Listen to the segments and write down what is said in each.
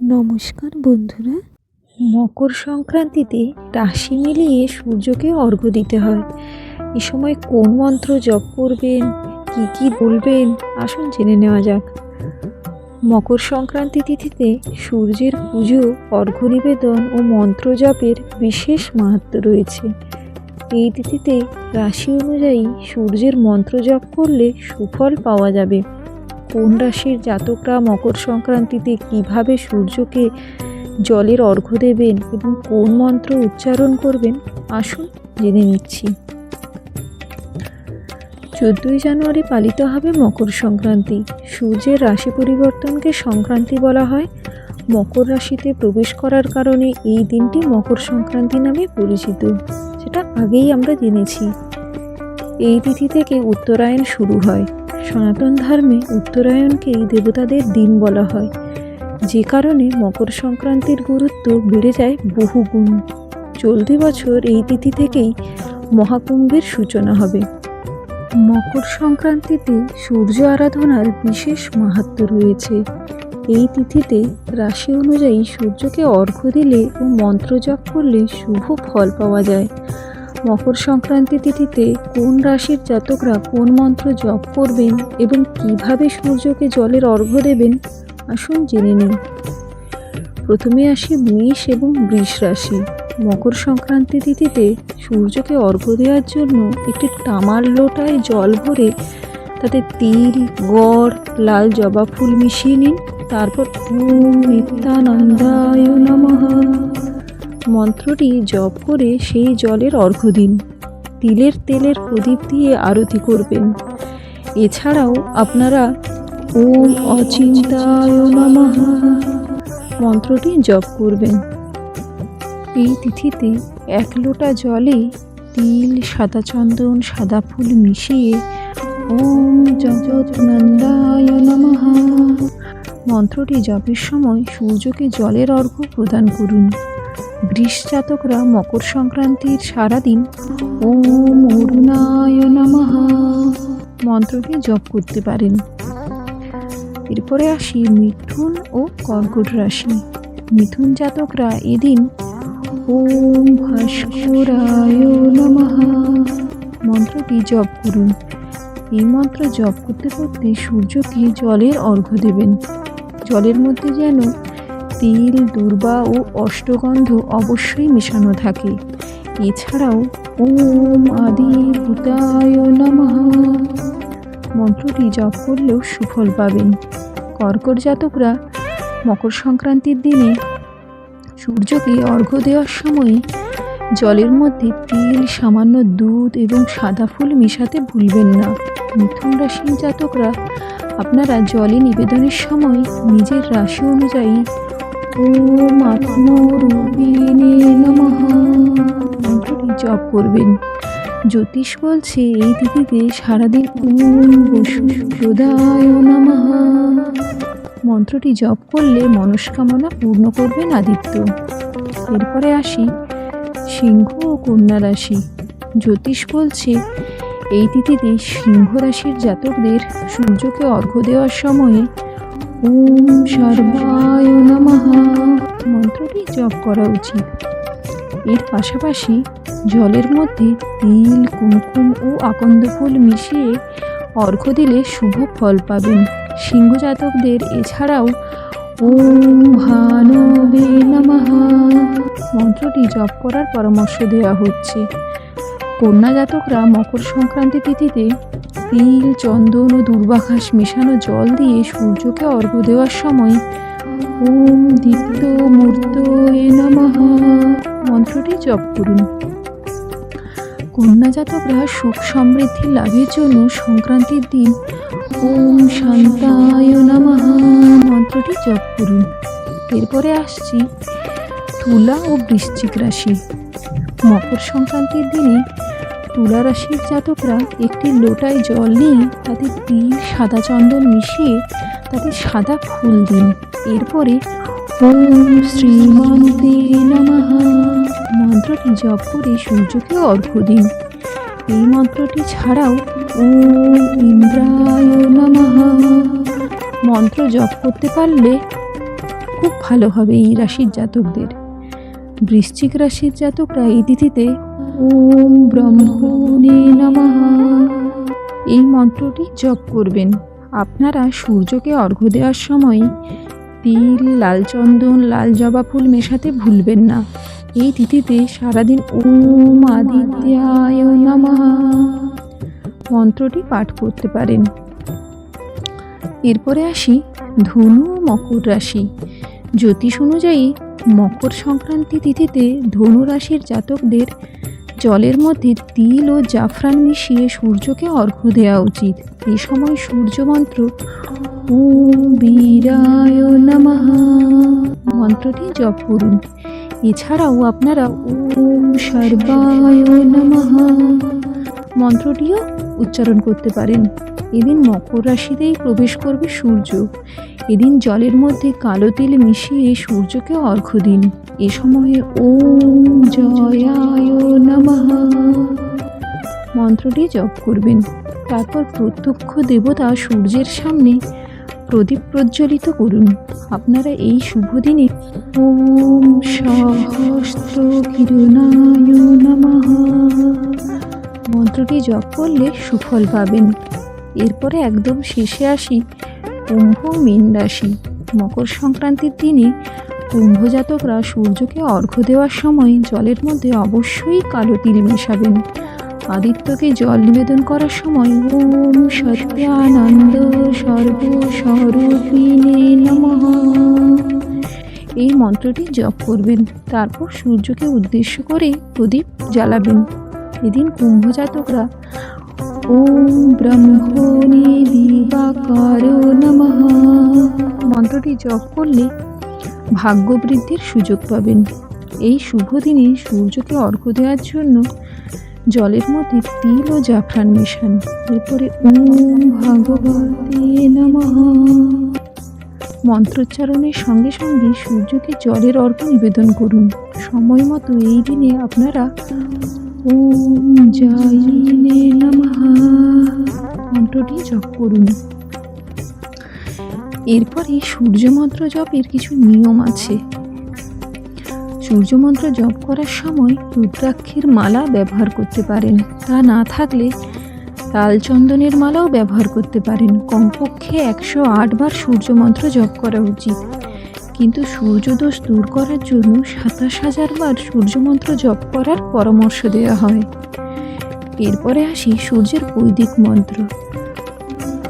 নমস্কার বন্ধুরা। মকর সংক্রান্তিতে রাশি মিলিয়ে সূর্যকে অর্ঘ্য দিতে হয়। এ সময় কোন মন্ত্র জপ করবেন, কি কি বলবেন, আসুন জেনে নেওয়া যাক। মকর সংক্রান্তি তিথিতে সূর্যের পুজো, অর্ঘ্য নিবেদন ও মন্ত্র জপের বিশেষ মাহাত্ম্য রয়েছে। এই তিথিতে রাশি অনুযায়ী সূর্যের মন্ত্র জপ করলে সুফল পাওয়া যাবে। কোন রাশির জাতকরা মকর সংক্রান্তিতে কীভাবে সূর্যকে জলের অর্ঘ্য দেবেন এবং কোন মন্ত্র উচ্চারণ করবেন, আসুন জেনে নিচ্ছি। চোদ্দোই জানুয়ারি পালিত হবে মকর সংক্রান্তি। সূর্যের রাশি পরিবর্তনকে সংক্রান্তি বলা হয়। মকর রাশিতে প্রবেশ করার কারণে এই দিনটি মকর সংক্রান্তি নামে পরিচিত। সেটা আগেই আমরা জেনেছি। এই তিথি থেকে উত্তরায়ণ শুরু হয়। সনাতন ধর্মে উত্তরায়ণকেই দেবতাদের দিন বলা হয়। যে কারণে মকর সংক্রান্তির গুরুত্ব বেড়ে যায় বহুগুণ। চলতি বছর এই তিথি থেকেই মহাকুম্ভের সূচনা হবে। মকর সংক্রান্তিতে সূর্য আরাধনার বিশেষ মাহাত্ম্য রয়েছে। এই তিথিতে রাশি অনুযায়ী সূর্যকে অর্ঘ্য দিলে ও মন্ত্র জপ করলে শুভ ফল পাওয়া যায়। মকর সংক্রান্তি তিথিতে কোন রাশির জাতকরা কোন মন্ত্র জপ করবেন এবং কীভাবে সূর্যকে জলের অর্ঘ্য দেবেন? আসুন জেনে নিন প্রথমে আসি মেষ এবং বৃষ রাশি। মকর সংক্রান্তি তিথিতে সূর্যকে অর্ঘ্য দেওয়ার জন্য একটি তামার লোটায় জল ভরে তাতে তিল, গড়, লাল জবা ফুল মিশিয়ে নিন। তারপর নিত্যানন্দায় নমঃ। মন্ত্রটি জপ করে সেই জলের অর্ঘ্য দিন। তিলের তেলের প্রদীপ দিয়ে আরতি করবেন। এছাড়াও আপনারা ওম অচিন্তায় মন্ত্রটি জপ করবেন। এই তিথিতে এক লোটা জলে তিল, সাদা চন্দন, সাদা ফুল মিশিয়ে ওম জগৎনন্দায় নমঃ। মন্ত্রটি জপের সময় সূর্যকে জলের অর্ঘ্য প্রদান করুন। বৃষ জাতকরা মকর সংক্রান্তির সারাদিন ওম অরুণায় নমঃ মন্ত্রটি জপ করতে পারেন। এরপরে আসি মিথুন ও কর্কট রাশি। মিথুন জাতকরা এদিন ওম ভাস্করায় নমঃ মন্ত্রটি জপ করুন। এই মন্ত্র জপ করতে করতে সূর্যকে জলের অর্ঘ্য দেবেন। জলের মধ্যে যেন তিল, দুর্বা ও অষ্টগন্ধ অবশ্যই মেশানো থাকে। এছাড়াও, ওম আদি ভূতায় নমঃ। মন্ত্রটি জপ করলেও সুফল পাবেন। কর্কট জাতকরা মকর সংক্রান্তির দিনে সূর্যকে অর্ঘ্য দেওয়ার সময় জলের মধ্যে তিল, সামান্য দুধ এবং সাদা ফুল মেশাতে ভুলবেন না। মিথুন রাশির জাতকরা, আপনারা জলে নিবেদনের সময় নিজের রাশি অনুযায়ী মন্ত্রটি জপ করবেন জ্যোতিষ বলছে, এই তিথিতে সারাদিন ওম বসু প্রদায় নমঃ। মন্ত্রটি জপ করলে মনস্কামনা পূর্ণ করবেন আদিত্য। এরপরে আসি সিংহ ও কন্যা রাশি। জ্যোতিষ বলছে, এই তিথিতে সিংহ রাশির জাতকদের সূর্যকে অর্ঘ্য দেওয়ার সময়ে ওম সর্বায় নমঃ। মন্ত্রটি জপ করা উচিত। এর পাশাপাশি জলের মধ্যে তিল, কুমকুম ও আকন্দ ফুল মিশিয়ে অর্ঘ্য দিলে শুভ ফল পাবেন। সিংহ জাতকদের এছাড়াও ওম ভানবে নমঃ। মন্ত্রটি জপ করার পরামর্শ দেওয়া হচ্ছে। কন্যা জাতকরা মকর সংক্রান্তি তিথিতে তিল চন্দন ও দুর্বাঘাস মেশানো জল দিয়ে সূর্যকে অর্ঘ্য দেওয়ার সময় ওম দীপ্ত মূর্ত এ নমঃ মন্ত্রটি জপ করুন। কন্যা জাতকরা সুখ সমৃদ্ধি লাভের জন্য সংক্রান্তির দিন ওম শান্তায় নমঃ মন্ত্রটি জপ করুন। এরপরে আসছি তুলা ও বৃশ্চিক রাশি। মকর সংক্রান্তির দিনে তুলা রাশির জাতকরা একটি লোটায় জল নিয়ে তাতে তিল, সাদা চন্দন মিশিয়ে তাতে সাদা ফুল দিন। এরপরে, ওম শ্রীমন্তে নমঃ। মন্ত্রটি জপ করে সূর্যকে অর্ঘ্য দিন। এই মন্ত্রটি ছাড়াও, ওম ইন্দ্রায় নমঃ। মন্ত্র জপ করতে পারলে খুব ভালো হবে এই রাশির জাতকদের। বৃশ্চিক রাশির জাতকরা এই তিথিতে ওম ব্রহ্মণে নমঃ। এই মন্ত্রটি জপ করবেন। আপনারা সূর্যকে অর্ঘ্য দেওয়ার সময় তিল লাল চন্দন লাল জবা ফুল মেশাতে ভুলবেন না। এই তিথিতে সারাদিন ওম আদিত্যায় নমঃ। মন্ত্রটি পাঠ করতে পারেন। এরপরে আসি ধনু মকর রাশি। জ্যোতিষ অনুযায়ী মকর সংক্রান্তি তিথিতে ধনু রাশির জাতকদের জলের মধ্যে তিল ও জাফরান মিশিয়ে সূর্যকে অর্ঘ্য দেওয়া উচিত। এ সময় সূর্য মন্ত্র মন্ত্রটি জপ করুন। এছাড়াও আপনারা, ওম সর্বায় নমঃ মন্ত্রটিও উচ্চারণ করতে পারেন। এদিন মকর রাশিতেই প্রবেশ করবে সূর্য। এদিন জলের মধ্যে কালো তিল মিশিয়ে সূর্যকে অর্ঘ্য দিন। এ সময়ে ওম জয়ায় নমঃ। মন্ত্রটি জপ করবেন। তারপর প্রত্যক্ষ দেবতা সূর্যের সামনে প্রদীপ প্রজ্বলিত করুন। আপনারা এই শুভ দিনে ওম সহস্র কিরণায় নমঃ। মন্ত্রটি জপ করলে সুফল পাবেন। এরপরে একদম শেষে আসি কুম্ভ মীন রাশি। মকর সংক্রান্তির দিনে কুম্ভ জাতকরা সূর্যকে অর্ঘ্য দেওয়ার সময় জলের মধ্যে অবশ্যই কালো তিল মেশাবেন। আদিত্যকে জল নিবেদন করার সময় ওম সত্যানন্দ সর্ব স্বরূপিণে নমঃ। এই মন্ত্রটি জপ করবেন, তারপর সূর্যকে উদ্দেশ্য করে প্রদীপ জ্বালাবেন। এদিন কুম্ভ জাতকরা ওম ব্রহ্মণি নমঃ মন্ত্রটি জপ করলে ভাগ্য বৃদ্ধির সুযোগ পাবেন। এই শুভ দিনে সূর্যকে অর্ঘ্য দেওয়ার জন্য জলের মধ্যে তিল ও জাফরান মেশান। এরপরে ওম ভগবতে নমঃ। মন্ত্রোচ্চারণের সঙ্গে সঙ্গে সূর্যকে জলের অর্ঘ্য নিবেদন করুন। সময় মতো এই দিনে আপনারা ওম নমঃ মন্ত্রটি জপ করুন। এরপরে সূর্য মন্ত্র জপের কিছু নিয়ম আছে। সূর্য মন্ত্র জপ করার সময় রুদ্রাক্ষের মালা ব্যবহার করতে পারেন। তা না থাকলে লাল চন্দনের মালাও ব্যবহার করতে পারেন। কমপক্ষে একশো বার সূর্য মন্ত্র জপ করা উচিত। কিন্তু সূর্যদোষ দূর করার জন্য সাতাশ হাজার বার সূর্যমন্ত্র জপ করার পরামর্শ দেওয়া হয়। এরপরে আসি সূর্যের বৈদিক মন্ত্র।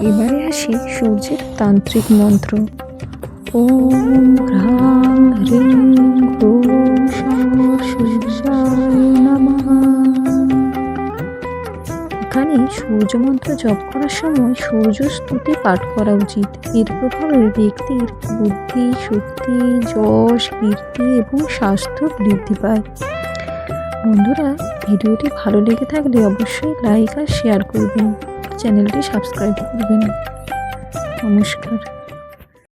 এবারে আসি সূর্যের তান্ত্রিক মন্ত্র। ওম এখানে সূর্য মন্ত্র জপ করার সময় সূর্য স্তুতি পাঠ করা উচিত। এর প্রভাবে ব্যক্তির বুদ্ধি, শক্তি, যশ, কীর্তি এবং স্বাস্থ্য বৃদ্ধি পায়। বন্ধুরা ভিডিওটি ভালো লেগে থাকলে অবশ্যই লাইক আর শেয়ার করবেন। চ্যানেলটি সাবস্ক্রাইব করবেন। নমস্কার।